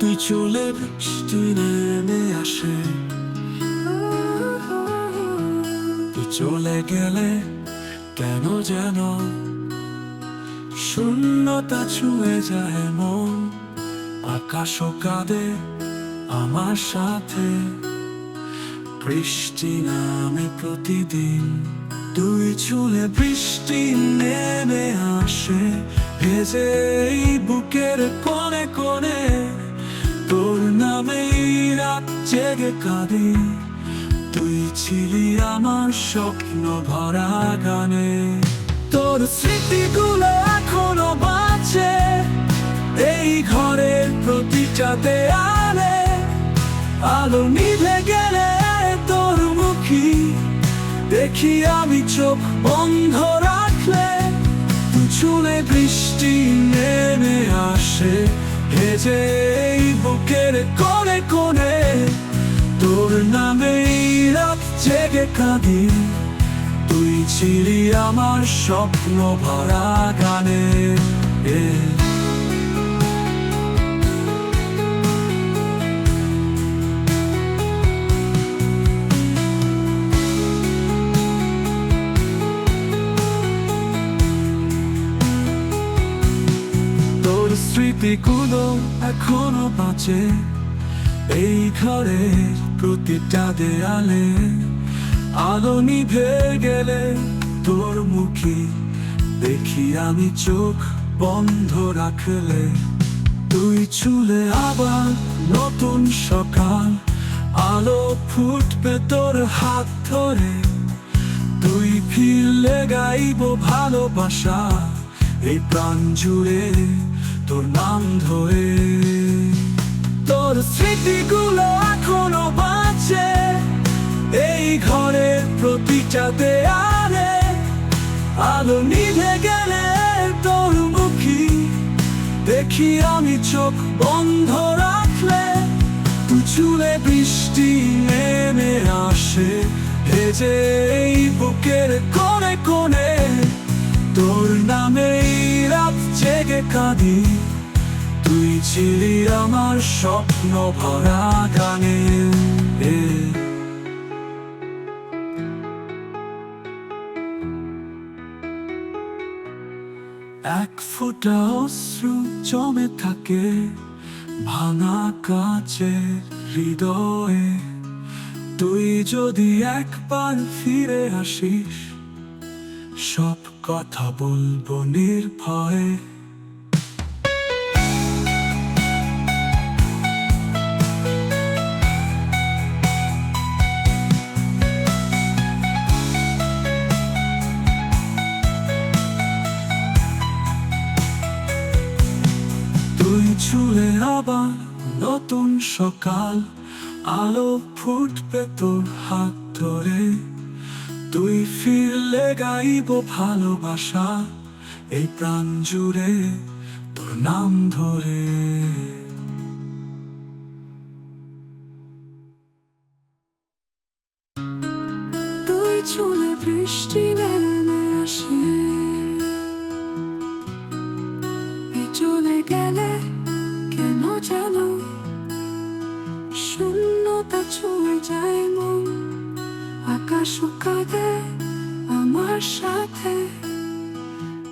তুই চলে বৃষ্টি নেমে আসে। তুই চলে গেলে কেন যেন শূন্যতা ছুঁয়ে যায় মন আকাশও কাঁদে আমার সাথে। বৃষ্টি নামে প্রতিদিন তুই চুলে বৃষ্টি নেমে আসে। ভেজে বুকের কোণে জেগে কাঁদি। তুই ছিলি আমার স্বপ্ন ভরা গানে। তোর স্মৃতিগুলো এখনও বাঁচে। এই ঘরের প্রতিটা দেয়ালে আলো নিভে গেলে তোর মুখী। দেখি আমি চোখ বন্ধ রাখলে। চুলে বৃষ্টি নেমে আসে। এই বুকের কোণে কোণে তোর নামে রাত জেগে কাঁদি তুই ছিলি আমার স্বপ্ন ভরা গানে এ স্মৃতিগুলো এখনও বাঁচে। এই ঘরের প্রতিটা দেয়ালে আলো নিভে গেলে তোর মুখে দেখি আমি চোখ বন্ধ রাখলে। তুই চুলে আবার নতুন সকাল, আলো ফুটবে তোর হাত ধরে। তুই ফিরলে গাইব ভালোবাসা, এই প্রাণ জুড়ে তোর নাম ধরে তোর স্মৃতিগুলো এখনও বাঁচে। এই ঘরের প্রতিটা দেয়ালে আলো নিভে গেলে তোর মুখী। দেখি আমি চোখ বন্ধ রাখলে চুলে বৃষ্টি নেমে আসে। ভেজে এই বুকের কোণে কোণে তোর নামে কাঁদি। তুই ছিলি আমার স্বপ্ন ভরা গানে এক ফোঁটা অশ্রু জমে থাকে ভাঙা কাচের হৃদয়ে। তুই যদি একবার ফিরে আসিস, সব কথা বলব নির্ভয়ে। চুলে আবার নতুন সকাল। আলো ফুটবে তোর হাত ধরে। তুই ফিরলে গাইব ভালোবাসা, এই প্রাণ জুড়ে তোর নাম ধরে। তুই চলে বৃষ্টি নেমে আসে। চলে গেলে যেন শূন্যতা ছুঁয়ে যায় মন। আকাশ কাঁদে আমার সাথে।